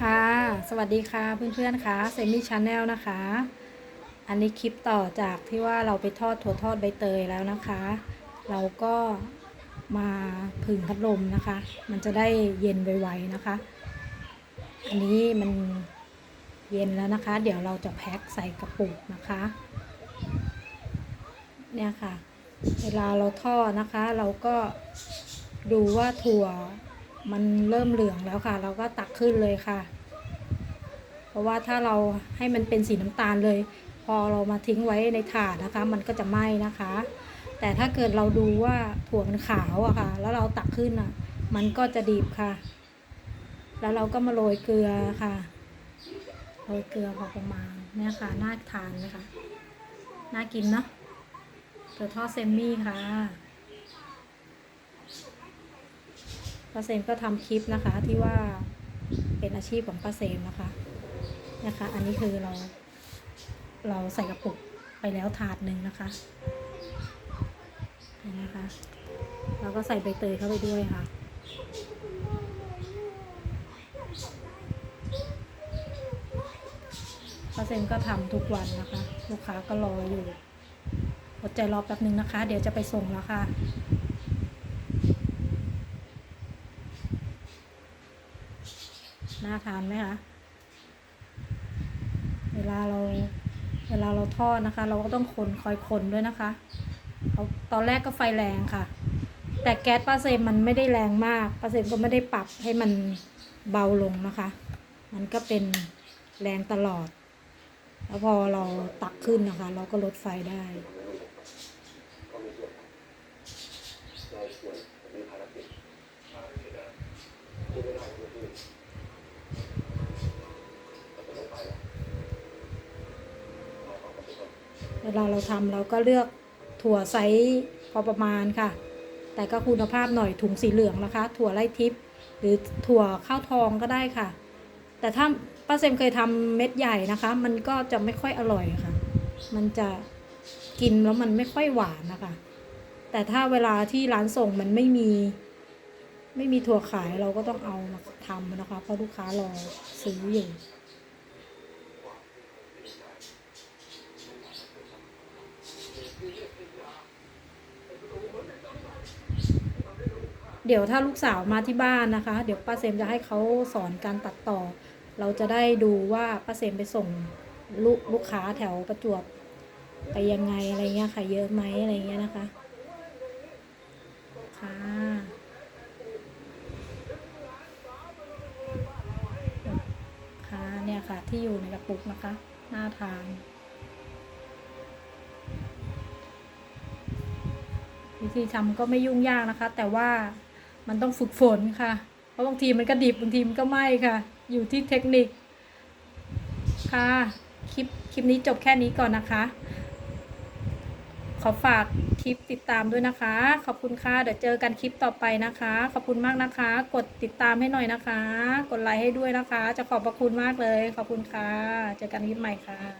ค่ะ สวัสดีค่ะเพื่อนๆค่ะเซมี่ชาแนลนะคะ อันนี้คลิปต่อจากที่ว่าเราไปทอดถั่วทอดใบเตยแล้วนะคะ เราก็มาผึ่งพัดลมนะคะ มันจะได้เย็นไวๆนะคะ อันนี้มันเย็นแล้วนะคะ เดี๋ยวเราจะแพ็คใส่กระปุกนะคะ เนี่ยค่ะ เวลาเราทอดนะคะ เราก็ดูว่าถั่ว มันเริ่มเหลืองแล้วค่ะ เราก็ตักขึ้นเลยค่ะ เพราะว่าถ้าเราให้มันเป็นสีน้ำตาลเลย พอเรามาทิ้งไว้ในถาดนะคะ มันก็จะไหม้นะคะ แต่ถ้าเกิดเราดูว่าถั่วมันขาวอะค่ะ แล้วเราตักขึ้นอะมันก็จะดีบค่ะ แล้วเราก็มาโรยเกลือค่ะโรยเกลือพอประมาณเนี่ยค่ะน่าทานไหมคะน่ากินเนาะถั่วทอดเซมมี่ค่ะ ป้าเซมก็ทำคลิปนะคะที่ว่าเป็นอาชีพของป้าเซมนะคะนะคะ อันนี้คือเรา เราใส่กระปุกไปแล้วถาดหนึ่งนะคะนนะคะเราก็ใส่ใบเตยเข้าไปด้วยค่ะป้าเซมก็ทำทุกวันนะคะ ลูกค้าก็รออยู่อดใจรอแป๊บนึงนะคะ เดี๋ยวจะไปส่งแล้วค่ะ น่าทานไหมคะเวลาเราเวลาเราทอดนะคะ เราก็ต้องคนคอยคนด้วยนะคะเอาตอนแรกก็ไฟแรงค่ะ แต่แก๊สป้าเซมมันไม่ได้แรงมากป้าเซมก็ไม่ได้ปรับให้มันเบาลงนะคะ มันก็เป็นแรงตลอด แล้วพอเราตักขึ้นนะคะ เราก็ลดไฟได้ เวลาเราทำเราก็เลือกถั่วไซส์พอประมาณค่ะ แต่ก็คุณภาพหน่อยถุงสีเหลืองนะคะ ถั่วไล่ทิพย์หรือถั่วข้าวทองก็ได้ค่ะ แต่ถ้าป้าเซมเคยทำเม็ดใหญ่นะคะ มันก็จะไม่ค่อยอร่อยค่ะ มันจะกินแล้วมันไม่ค่อยหวานนะคะ แต่ถ้าเวลาที่ร้านส่งมันไม่มี ไม่มีถั่วขายเราก็ต้องเอามาทำนะคะ เพราะลูกค้ารอซื้ออยู่ เดี๋ยวถ้าลูกสาวมาที่บ้านนะคะ เดี๋ยวป้าเซมจะให้เขาสอนการตัดต่อ เราจะได้ดูว่าป้าเซมไปส่งลูกลูกค้าแถวประจวบไปยังไงอะไรเงี้ยค่ะเยอะไหมอะไรเงี้ยนะคะค่ะค่ะเนี่ยค่ะที่อยู่ในกระปุกนะคะหน่าทานวิธีทำก็ไม่ยุ่งยากนะคะ แต่ว่า มันต้องฝึกฝนค่ะ เพราะบางทีมันก็ดิบบางทีมันก็ไหม้ค่ะ อยู่ที่เทคนิค ค่ะ คลิป คลิปนี้จบแค่นี้ก่อนนะคะ ขอฝากคลิปติดตามด้วยนะคะ ขอบคุณค่ะ เดี๋ยวเจอกันคลิปต่อไปนะคะ ขอบคุณมากนะคะ กดติดตามให้หน่อยนะคะ กดไลค์ให้ด้วยนะคะ จะขอบพระคุณมากเลย ขอบคุณค่ะ เจอกันคลิปใหม่ค่ะ